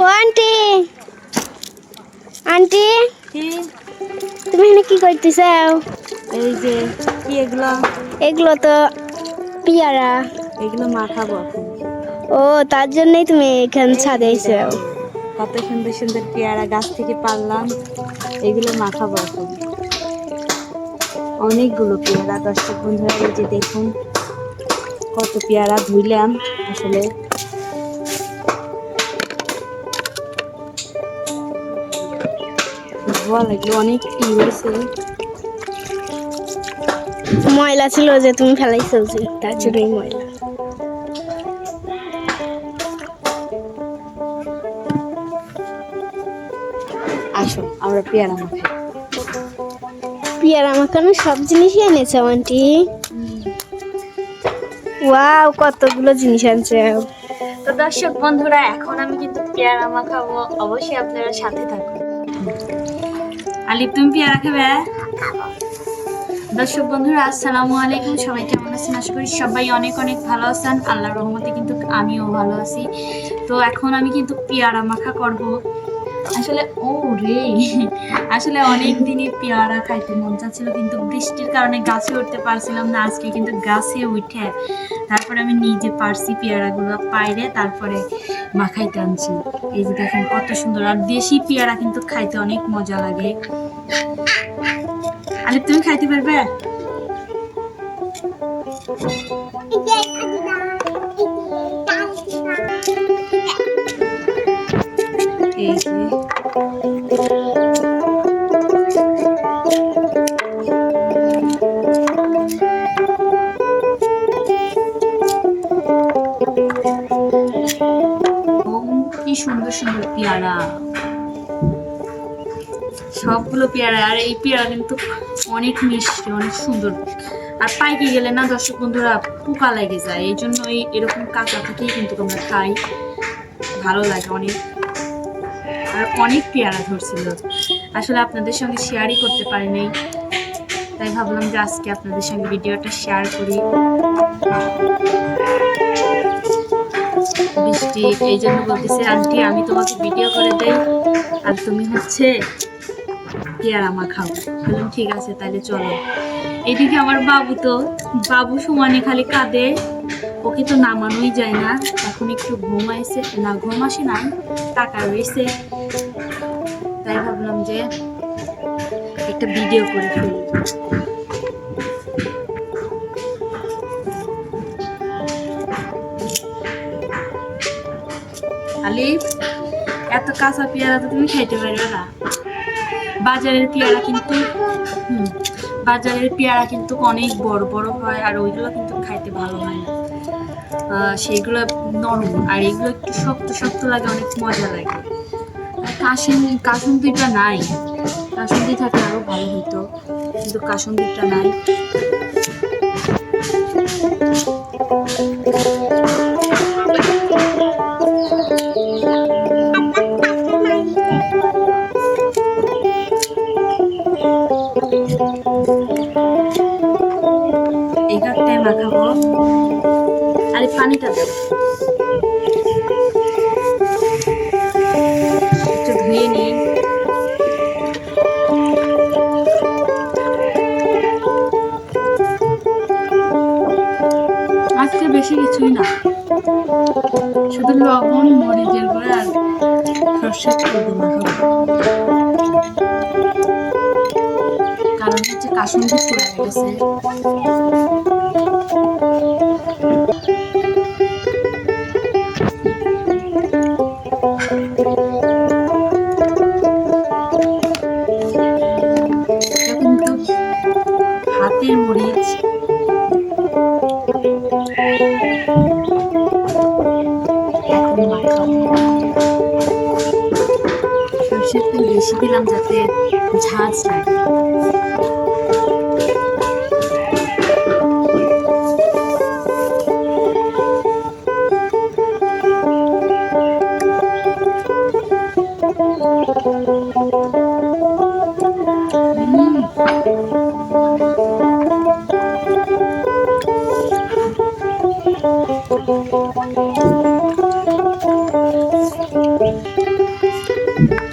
ও aunty aunty তুমি এখানে কি করতেছ? এই যে কি এগুলো? এগুলো তো পিয়ারা। এগুলো মাখাবো এখন। ও তার জন্যই তুমি এখানে ছাদে এসে কত সুন্দর সুন্দর পেয়ারা গাছ থেকে পারলাম। এগুলো মাখাবো এখন। অনেকগুলো পেয়ারা দর্শক বন্ধুরা এই যে দেখুন কত পেয়ারা ধুইলাম। আসলে লাগল অনেক হয়েছে ময়লা ছিল যে তুমি ফেলাইছো যে তার জন্যই ময়লা। আসো আমরা পেয়ারা মাখাই পিয়ারা মাখানো সব জিনিসই এনেছে আন্টি। ওয়াও কতগুলো জিনিস আনছে। তো দর্শক বন্ধুরা এখন আমি কিন্তু পেয়ারা মাখাবো। অবশ্যই আপনারা সাথে থাকুন। আলিপ তুমি পেয়ারা খাবে? দর্শক বন্ধুরা, আসসালামু আলাইকুম। সবাই কেমন আছেন? আশা করি সবাই অনেক অনেক ভালো আছেন। আল্লাহর রহমতে কিন্তু আমিও ভালো আছি। তো এখন আমি কিন্তু পিয়ারা মাখা করব। আসলে, ও রে। আসলে অনেক দিনই পেয়ারা খাইতে মন চাচ্ছিল, কিন্তু বৃষ্টির কারণে গাছে উঠতে পারছিলাম না। আজকে কিন্তু গাছে উঠে তারপরে আমি নিজে পারছি পেয়ারাগুলো পাইরে তারপরে মাখাইতে আনছি। এই যে দেখেন কত সুন্দর। আর দেশি পেয়ারা কিন্তু খাইতে অনেক মজা লাগে। আলিপ তুমি খাইতে পারবে? সুন্দর সুন্দর পেয়ারা। সবগুলো পেয়ারা, আর এই পেয়ারা কিন্তু অনেক মিষ্টি, অনেক সুন্দর। আর পাইকে গেলে না দর্শক বন্ধুরা পোকা লেগে যায়, এই জন্য এই এরকম কাঁচা থেকেই কিন্তু আমরা খাই। ভালো লাগে অনেক। আর অনেক পেয়ারা ধরছিল। আসলে আপনাদের সঙ্গে শেয়ারই করতে পারিনি। তাই ভাবলাম যে আজকে আপনাদের সঙ্গে ভিডিওটা শেয়ার করি। বৃষ্টি এই জন্য বলতেছে, আন্টি, আমি তোমাকে ভিডিও করে দেই। আর তুমি হচ্ছে পেয়ারা মা খাও। বললাম, ঠিক আছে, তাহলে চলো। এদিকে আমার বাবু তো, বাবু সমানে খালি কাঁদে। ওকে তো নামানোই যায় না। এখন একটু ঘুম না, ঘুম আসে না, টাকা রয়েছে। তাই ভাবলাম যে একটা ভিডিও করে ফেলি। আলিফ এত কাঁচা পেয়ারা তো তুমি খাইতে পারবে না। বাজারের পেয়ারা কিন্তু বাজারের পেয়ারা কিন্তু অনেক বড় বড় হয় আর ওইগুলো কিন্তু খাইতে ভালো হয় না। আহ, সেইগুলো নরম আর এগুলো একটু শক্ত শক্ত লাগে অনেক মজা লাগে। কাশিন কাসুন্দিটা নাই। কাসুন্দি থাকলে আরও ভালো হতো কিন্তু কাসুন্দিটা নাই। আর পানিটা দেব। একটু ধুয়ে নিই। আজকে বেশি কিছুই না। শুধু লবণ, মরিচের আর সর্ষের তেল কারণ হচ্ছে কাসুন্দি পড়ে গেছে। হাতের মরিচ। তেল বেশি দিলাম যাতে ঝাঁঝ লাগে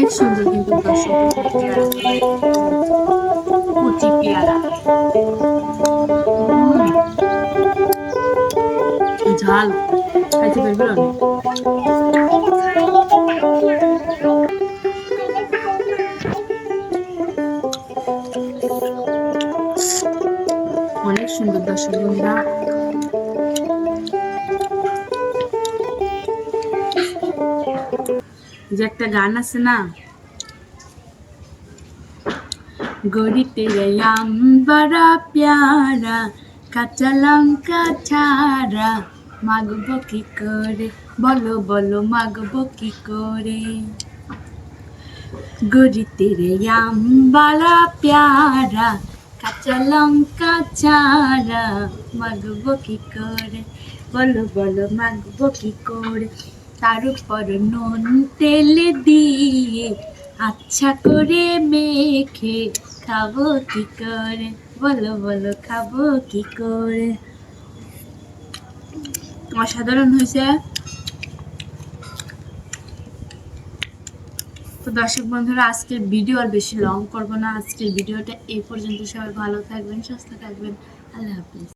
অনেক সুন্দর কিন্তু কুচি পেয়ারা। ঝাল। খাইতে পারবে অনেক সুন্দর দর্শক বন্ধুরা যে একটা গান আছে না? গড়ি তেরে আম বড়া প্যারা, কাঁচা লঙ্কা ছাড়া। মাগবো কি করে? বলো বলো, মাগবো কি করে? গড়ি তেরে আম প্যারা, কাঁচা লঙ্কা ছাড়া। মাগবো কি করে? বলো বলো, মাগবো কি করে? তার উপর নুন তেল দিয়ে আচ্ছা করে মেখে খাব কি করে? বলো বলো, খাব কি করে? অসাধারণ হয়েছে? তো দর্শক বন্ধুরা, আজকের ভিডিও আর বেশি লং করব না। আজকের ভিডিওটা এই পর্যন্ত। সবাই ভালো থাকবেন, সুস্থ থাকবেন। আল্লাহ হাফিজ।